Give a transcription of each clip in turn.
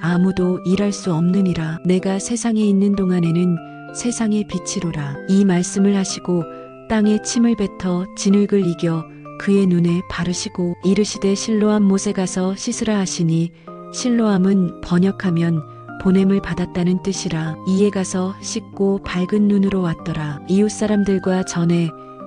아무도 일할 수 없느니라. 내가 세상에 있는 동안에는 세상의 빛이로라. 이 말씀을 하시고 땅에 침을 뱉어 진흙을 이겨 그의 눈에 바르시고 이르시되 실로암 못에 가서 씻으라 하시니 실로암은 번역하면 보냄을 받았다는 뜻이라. 이에 가서 씻고 밝은 눈으로 왔더라. 이웃 사람들과 전에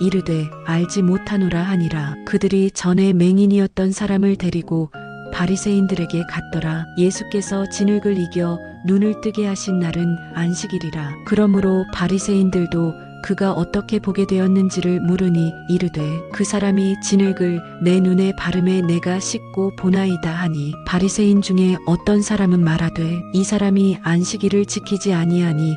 이르되 알지 못하노라 하니라. 그들이 전에 맹인이었던 사람을 데리고 바리새인들에게 갔더라. 예수께서 진흙을 이겨 눈을 뜨게 하신 날은 안식일이라. 그러므로 바리새인들도 그가 어떻게 보게 되었는지를 물으니 이르되 그 사람이 진흙을 내 눈에 바름에 내가 씻고 보나이다 하니 바리새인 중에 어떤 사람은 말하되 이 사람이 안식일을 지키지 아니하니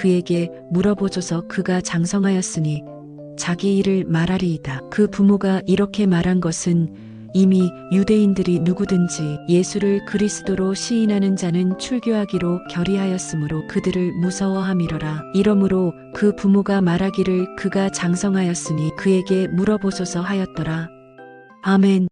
그에게 물어보소서 그가 장성하였으니 자기 일을 말하리이다. 그 부모가 이렇게 말한 것은 이미 유대인들이 누구든지 예수를 그리스도로 시인하는 자는 출교하기로 결의하였으므로 그들을 무서워함이로라. 이러므로 그 부모가 말하기를 그가 장성하였으니 그에게 물어보소서 하였더라. 아멘.